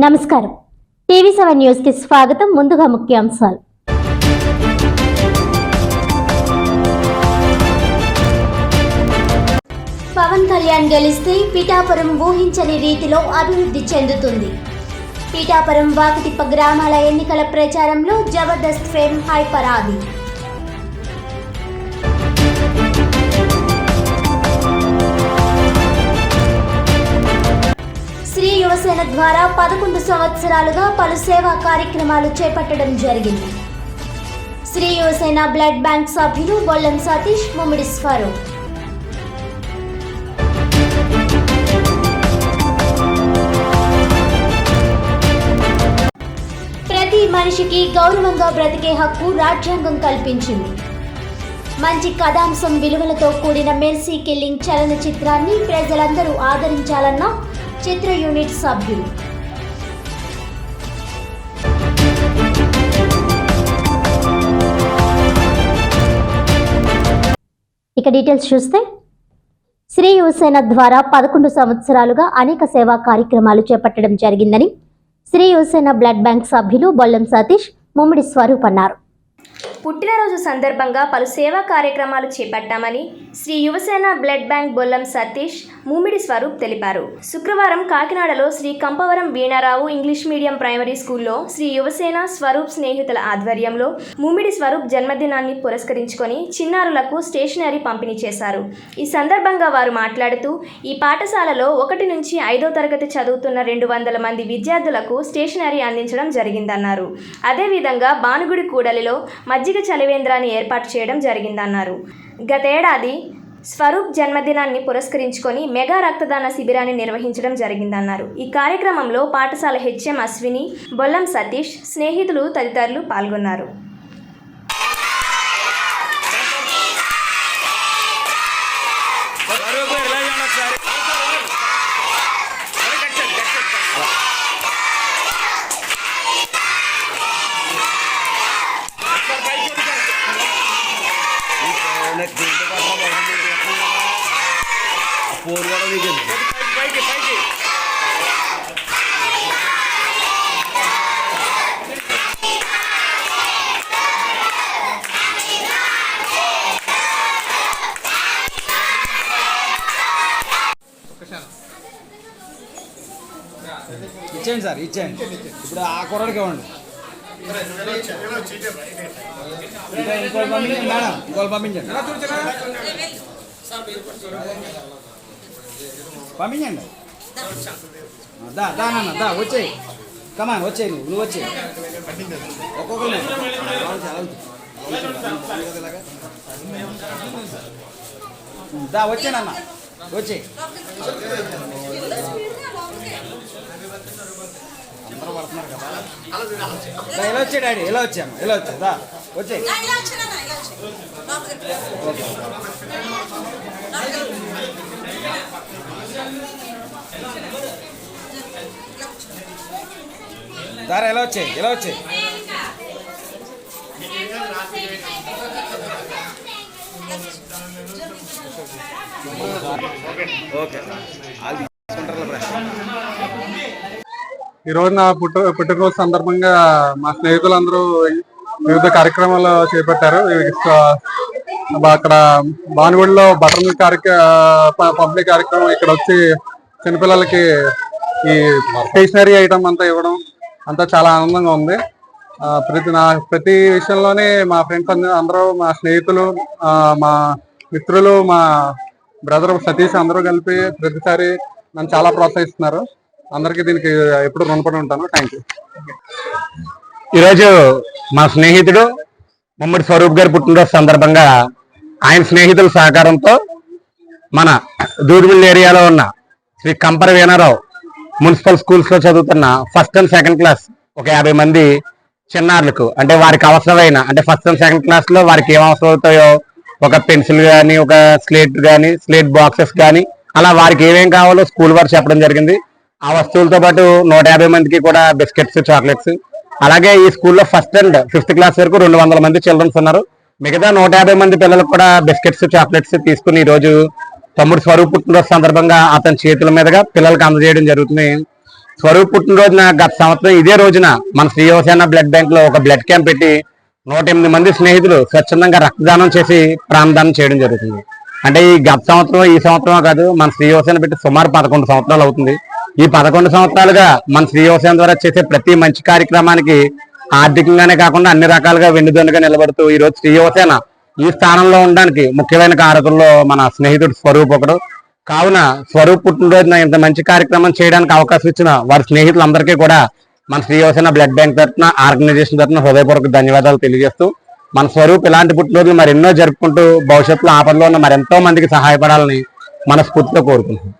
నమస్కారం. TV seven న్యూస్కి స్వాగతం. ముందుగా ముఖ్యాంశాలు. పవన్ కళ్యాణ్ గెలిస్తే పిఠాపురం ఊహించని రీతిలో అభివృద్ధి చెందుతుంది. పిఠాపురం వాకిటిప్ప గ్రామాల ఎన్నికల ప్రచారంలో జబర్దస్త్ ఫేమ్ హై ఆది శ్రీ ద్వారా పదకొండు సంవత్సరాలుగా పలు సేవా కార్యక్రమాలు చేపట్టడం జరిగింది. శ్రీ యువసేన బ్లడ్ బ్యాంక్ సభ్యులు బొల్లం సతీష్ ముమ్మిడి స్వరూప్. ప్రతి మనిషికి గౌరవంగా బ్రతికే హక్కు రాజ్యాంగం కల్పించింది. మంచి కథాంశం విలువలతో కూడిన మెర్సీ కిల్లింగ్ చలనచిత్రాన్ని ప్రజలందరూ ఆదరించాలన్న చిత్ర యూనిట్ సభ్యులు. ఇక డీటెయిల్స్ చూస్తే శ్రీ యువసేన ద్వారా పదకొండు సంవత్సరాలుగా అనేక సేవా కార్యక్రమాలు చేపట్టడం జరిగిందని శ్రీ యువసేన బ్లడ్ బ్యాంక్ సభ్యులు బొల్లం సతీష్ ముమ్మిడి స్వరూప్ అన్నారు. పుట్టినరోజు సందర్భంగా పలు సేవా కార్యక్రమాలు చేపట్టామని శ్రీ యువసేన బ్లడ్ బ్యాంక్ బొల్లం సతీష్ మూమిడి స్వరూప్ తెలిపారు. శుక్రవారం కాకినాడలో Sri Kampavaram Veenarao English medium primary స్కూల్లో శ్రీ యువసేన స్వరూప్ స్నేహితుల ఆధ్వర్యంలో మూమిడి స్వరూప్ జన్మదినాన్ని పురస్కరించుకొని చిన్నారులకు స్టేషనరీ పంపిణీ చేశారు. ఈ సందర్భంగా వారు మాట్లాడుతూ ఈ పాఠశాలలో ఒకటి నుంచి ఐదో తరగతి చదువుతున్న రెండు వందల మంది విద్యార్థులకు స్టేషనరీ అందించడం జరిగిందన్నారు. అదేవిధంగా భానుగుడి కూడలిలో మధ్య మజ్జిగ చలివేంద్రాన్ని ఏర్పాటు చేయడం జరిగిందన్నారు. గతేడాది స్వరూప్ జన్మదినాన్ని పురస్కరించుకొని మెగా రక్తదాన శిబిరాన్ని నిర్వహించడం జరిగిందన్నారు. ఈ కార్యక్రమంలో పాఠశాల హెచ్ఎం అశ్విని బొల్లం సతీష్ స్నేహితులు తదితరులు పాల్గొన్నారు. పైకి, పైకి. ఇచ్చేయండి సార్ ఇచ్చేయండి ఇప్పుడు ఆ కూరడికి ఇవ్వండి ఇంకోటి పంపించండి. పంపించండి. దా దా నాన్న దా వచ్చేయి. కమాన్ వచ్చేయి నువ్వు నువ్వు వచ్చేయి. ఒక్కొక్కరు దా వచ్చే నాన్న వచ్చేయి. అందరూ పడుతున్నారు కదా ఇలా వచ్చే డాడీ ఇలా వచ్చాను ఇలా వచ్చా దా. వచ్చే ఓకే దారా ఎలా వచ్చాయి ఎలా వచ్చాయి. ఓకే. వాళ్ళు తీసుకుంటారు బ్రష్ ఈ రోజు నా పుట్టు పుట్టినరోజు సందర్భంగా మా స్నేహితులందరూ వివిధ కార్యక్రమాలు చేపట్టారు. అక్కడ భానుగుడిలో బటర్ మిల్క్ కార్యక్ర ప- పంపిణీ కార్యక్రమం ఇక్కడ వచ్చి చిన్నపిల్లలకి ఈ స్టేషనరీ ఐటమ్ అంతా ఇవ్వడం అంతా చాలా ఆనందంగా ఉంది. ప్రతి నా ప్రతి విషయంలోనే మా ఫ్రెండ్స్ అందరూ మా స్నేహితులు మా మిత్రులు మా బ్రదర్ సతీష్ అందరూ కలిపి ప్రతిసారి నన్ను చాలా ప్రోత్సహిస్తున్నారు. అందరికీ దీనికి ఎప్పుడు రుణపడి ఉంటాను. థ్యాంక్ యూ ఈరోజు మా స్నేహితుడు ముమ్మడి స్వరూప్ గారి పుట్టినరోజు సందర్భంగా ఆయన స్నేహితుల సహకారంతో మన దూర్మిల్ ఏరియాలో ఉన్న శ్రీ కంపర వీణారావు మున్సిపల్ స్కూల్స్లో చదువుతున్న ఫస్ట్ అండ్ సెకండ్ క్లాస్ ఒక యాభై మంది చిన్నారులకు అంటే వారికి అవసరమైన అంటే ఫస్ట్ అండ్ సెకండ్ క్లాస్లో వారికి ఏం అవసరం అవుతాయో ఒక పెన్సిల్ కానీ ఒక స్లేట్ కానీ స్లేట్ బాక్సెస్ కానీ అలా వారికి ఏమేం కావాలో స్కూల్ వారు చెప్పడం జరిగింది. ఆ వస్తువులతో పాటు నూట యాభై మందికి కూడా బిస్కెట్స్ చాక్లెట్స్ అలాగే ఈ స్కూల్లో ఫస్ట్ అండ్ ఫిఫ్త్ క్లాస్ వరకు రెండు వందల మంది చిల్డ్రన్స్ ఉన్నారు. మిగతా నూట యాభై మంది పిల్లలకు కూడా బిస్కెట్స్ చాక్లెట్స్ తీసుకుని ఈరోజు రోజు తమ్ముడు స్వరూప్ పుట్టినరోజు సందర్భంగా అతని చేతుల మీదుగా పిల్లలకు అందజేయడం జరుగుతుంది. స్వరూప్ పుట్టినరోజున గత సంవత్సరం ఇదే రోజున మన శ్రీయువసేన బ్లడ్ బ్యాంక్లో ఒక బ్లడ్ క్యాంప్ పెట్టి నూట ఎనిమిది మంది స్నేహితులు స్వచ్ఛందంగా రక్తదానం చేసి ప్రాణదానం చేయడం జరుగుతుంది. అంటే ఈ గత సంవత్సరం ఈ సంవత్సరం కాదు మన శ్రీయువసేన పెట్టి సుమారు పదకొండు సంవత్సరాలు అవుతుంది. ఈ పదకొండు సంవత్సరాలుగా మన శ్రీ ద్వారా చేసే ప్రతి మంచి కార్యక్రమానికి ఆర్థికంగానే కాకుండా అన్ని రకాలుగా వెన్నుదన్నుగా నిలబడుతూ ఈ రోజు శ్రీ ఈ స్థానంలో ఉండడానికి ముఖ్యమైన కారకుల్లో మన స్నేహితుడు స్వరూప్ ఒకడు. కావున స్వరూప్ పుట్టినరోజున ఇంత మంచి కార్యక్రమం చేయడానికి అవకాశం ఇచ్చిన వారి స్నేహితులందరికీ కూడా మన శ్రీయువసేన బ్లడ్ బ్యాంక్ తరఫున ఆర్గనైజేషన్ తరఫున హృదయపూర్వక ధన్యవాదాలు తెలియజేస్తూ మన స్వరూప్ ఇలాంటి పుట్టినరోజులు మరెన్నో జరుపుకుంటూ భవిష్యత్తులో ఆపదలో ఉన్న మరెంతో మందికి సహాయపడాలని మనస్ఫూర్తిగా కోరుకుంటున్నాం.